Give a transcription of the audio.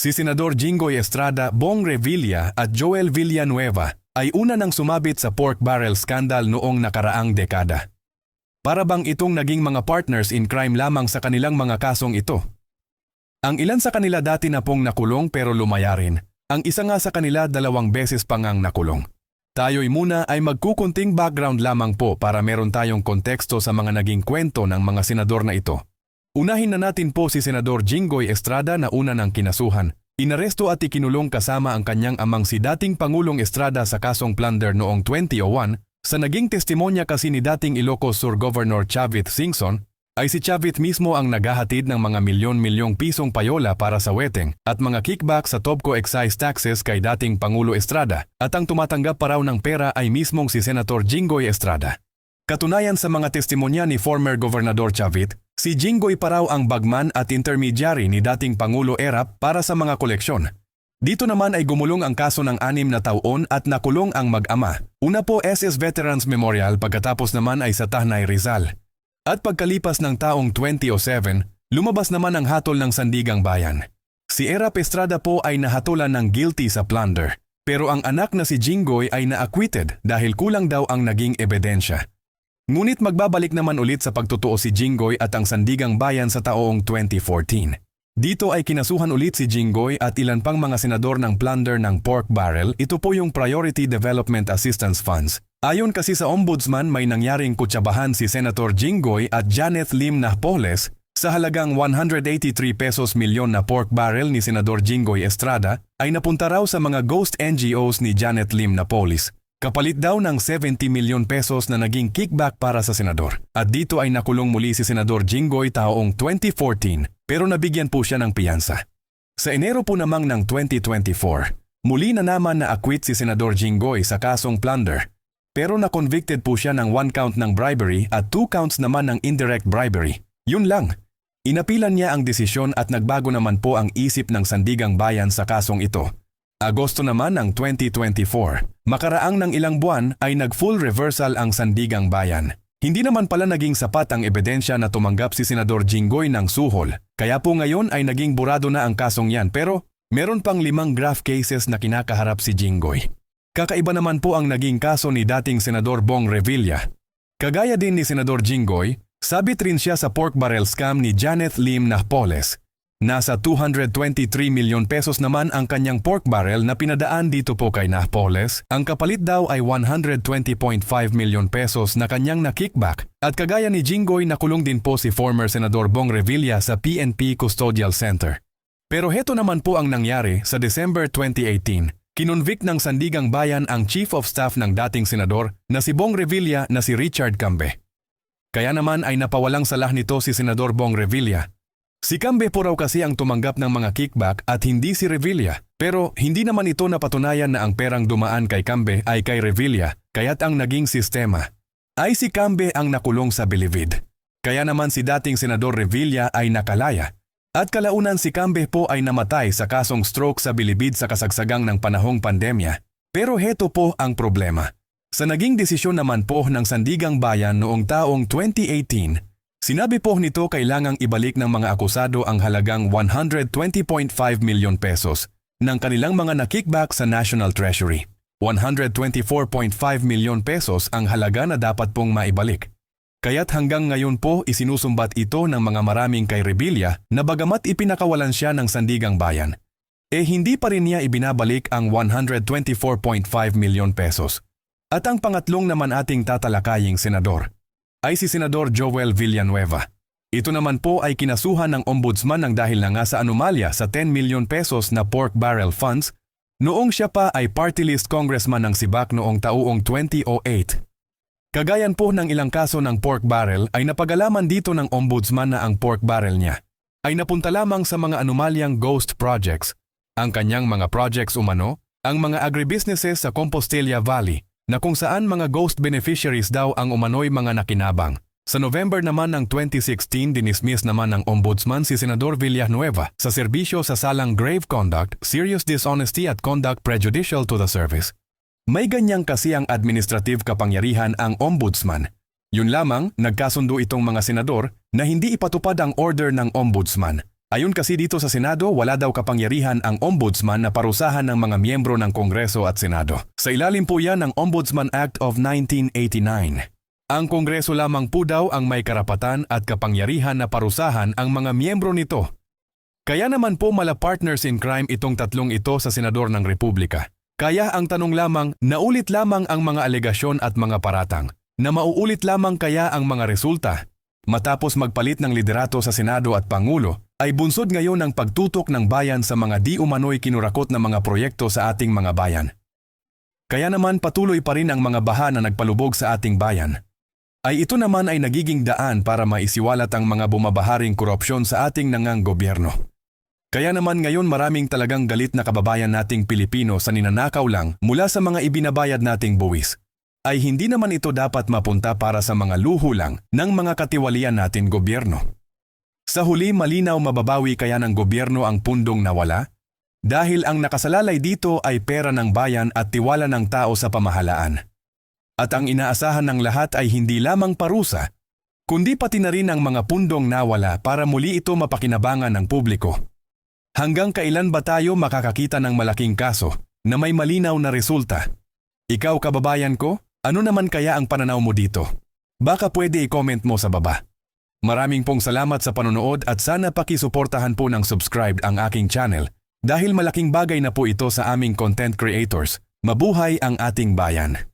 Si Senador Jinggoy Estrada, Bong Revilla at Joel Villanueva ay una nang sumabit sa pork barrel scandal noong nakaraang dekada. Para bang itong naging mga partners in crime lamang sa kanilang mga kasong ito? Ang ilan sa kanila dati na pong nakulong pero lumaya rin. Ang isa nga sa kanila dalawang beses pa ngang nakulong. Tayo'y muna ay magkukunting background lamang po para meron tayong konteksto sa mga naging kwento ng mga senador na ito. Unahin na natin po si Senador Jinggoy Estrada na una ng kinasuhan. Inaresto at ikinulong kasama ang kanyang amang si dating Pangulong Estrada sa kasong plunder noong 2001 sa naging testimonya kasi ni dating Ilocos Sur Governor Chavit Singson ay si Chavit mismo ang naghahatid ng mga milyon-milyong pisong payola para sa weteng at mga kickback sa Tobco excise taxes kay dating Pangulo Estrada at ang tumatanggap pa raw ng pera ay mismong si Senator Jinggoy Estrada. Katunayan sa mga testimonya ni former Gobernador Chavit, si Jinggoy pa raw ang bagman at intermediary ni dating Pangulo Erap para sa mga koleksyon. Dito naman ay gumulong ang kaso ng anim na taon at nakulong ang mag-ama. Una po SS Veterans Memorial pagkatapos naman ay sa Tahnay Rizal. At pagkalipas ng taong 2007, lumabas naman ang hatol ng Sandigang Bayan. Si Erap Estrada po ay nahatulan ng guilty sa plunder. Pero ang anak na si Jinggoy ay na-acquitted dahil kulang daw ang naging ebidensya. Ngunit magbabalik naman ulit sa pagtotoo si Jinggoy at ang Sandigang Bayan sa taong 2014. Dito ay kinasuhan ulit si Jinggoy at ilan pang mga senador ng plunder ng pork barrel. Ito po yung Priority Development Assistance Funds. Ayon kasi sa ombudsman may nangyaring kutsabahan si Senator Jinggoy at Janet Lim Nahpoles sa halagang 183 pesos milyon na pork barrel ni Senador Jinggoy Estrada ay napunta raw sa mga ghost NGOs ni Janet Lim Napoles. Kapalit daw ng 70 milyon pesos na naging kickback para sa senador. At dito ay nakulong muli si Senador Jinggoy taong 2014 pero nabigyan po siya ng piyansa. Sa Enero po namang ng 2024, muli na naman na-acquit si Senador Jinggoy sa kasong plunder pero na-convicted po siya ng one count ng bribery at two counts naman ng indirect bribery. Yun lang. Inapilan niya ang desisyon at nagbago naman po ang isip ng Sandigang Bayan sa kasong ito. Agosto naman ng 2024, makaraang ng ilang buwan ay nag-full reversal ang Sandigang Bayan. Hindi naman pala naging sapat ang ebidensya na tumanggap si Senador Jinggoy ng suhol, kaya po ngayon ay naging burado na ang kasong yan pero meron pang limang graft cases na kinakaharap si Jinggoy. Kakaiba naman po ang naging kaso ni dating Senador Bong Revilla. Kagaya din ni Senador Jinggoy, sabit rin siya sa pork barrel scam ni Janet Lim Nahpoles. Nasa 223 milyon pesos naman ang kanyang pork barrel na pinadaan dito po kay Nahpoles. Ang kapalit daw ay 120.5 milyon pesos na kanyang na-kickback. At kagaya ni Jinggoy, nakulong din po si former Senador Bong Revilla sa PNP Custodial Center. Pero heto naman po ang nangyari sa December 2018 Kinonvict ng Sandigang Bayan ang Chief of Staff ng dating senador na si Bong Revilla na si Richard Cambe. Kaya naman ay napawalang salah nito si Senador Bong Revilla. Si Cambe po raw kasi ang tumanggap ng mga kickback at hindi si Revilla. Pero hindi naman ito napatunayan na ang perang dumaan kay Cambe ay kay Revilla, kaya't ang naging sistema. Ay si Cambe ang nakulong sa Bilibid. Kaya naman si dating Senador Revilla ay nakalaya at kalaunan si Cambe po ay namatay sa kasong stroke sa bilibid sa kasagsagang ng panahong pandemya. Pero heto po ang problema. Sa naging desisyon naman po ng Sandigang Bayan noong taong 2018, sinabi po nito kailangang ibalik ng mga akusado ang halagang 120.5 milyon pesos ng kanilang mga nakickback sa National Treasury. 124.5 milyon pesos ang halaga na dapat pong maibalik. Kaya't hanggang ngayon po isinusumbat ito ng mga maraming kay Rebilla na bagamat ipinakawalan siya ng Sandigang Bayan, eh hindi pa rin niya ibinabalik ang 124.5 milyon pesos. At ang pangatlong naman ating tatalakaying senador ay si Senador Joel Villanueva. Ito naman po ay kinasuhan ng ombudsman ng dahil na nga sa anomalya sa 10 milyon pesos na pork barrel funds noong siya pa ay party list congressman ng Sibak noong taong 2008. Kagayan po ng ilang kaso ng pork barrel ay napagalaman dito ng ombudsman na ang pork barrel niya ay napunta lamang sa mga anomalyang ghost projects. Ang kanyang mga projects umano, ang mga agribusinesses sa Compostela Valley na kung saan mga ghost beneficiaries daw ang umano'y mga nakinabang. Sa November naman ng 2016, dinismiss naman ng Ombudsman si Senador Villanueva sa serbisyo sa salang grave conduct, serious dishonesty at conduct prejudicial to the service. May ganyang kasi ang administrative kapangyarihan ang ombudsman. Yun lamang, nagkasundo itong mga senador na hindi ipatupad ang order ng ombudsman. Ayon kasi dito sa Senado, wala daw kapangyarihan ang ombudsman na parusahan ng mga miyembro ng Kongreso at Senado. Sa ilalim po yan ng Ombudsman Act of 1989. Ang Kongreso lamang po daw ang may karapatan at kapangyarihan na parusahan ang mga miyembro nito. Kaya naman po mala partners in crime itong tatlong ito sa Senador ng Republika. Kaya ang tanong lamang, naulit lamang ang mga alegasyon at mga paratang, na mauulit lamang kaya ang mga resulta. Matapos magpalit ng liderato sa Senado at Pangulo, ay bunsod ngayon ang pagtutok ng bayan sa mga di umano'y kinurakot na mga proyekto sa ating mga bayan. Kaya naman patuloy pa rin ang mga baha na nagpalubog sa ating bayan. Ay ito naman ay nagiging daan para maisiwalat ang mga bumabaharing korupsyon sa ating nangang gobyerno. Kaya naman ngayon maraming talagang galit na kababayan nating Pilipino sa ninanakaw lang mula sa mga ibinabayad nating buwis. Ay hindi naman ito dapat mapunta para sa mga luho lang ng mga katiwalian natin gobyerno. Sa huli malinaw mababawi kaya ng gobyerno ang pundong nawala? Dahil ang nakasalalay dito ay pera ng bayan at tiwala ng tao sa pamahalaan. At ang inaasahan ng lahat ay hindi lamang parusa, kundi pati na rin ang mga pundong nawala para muli ito mapakinabangan ng publiko. Hanggang kailan ba tayo makakakita ng malaking kaso na may malinaw na resulta? Ikaw kababayan ko, ano naman kaya ang pananaw mo dito? Baka pwede i-comment mo sa baba. Maraming pong salamat sa panonood at sana pakisuportahan po ng subscribe ang aking channel dahil malaking bagay na po ito sa aming content creators. Mabuhay ang ating bayan!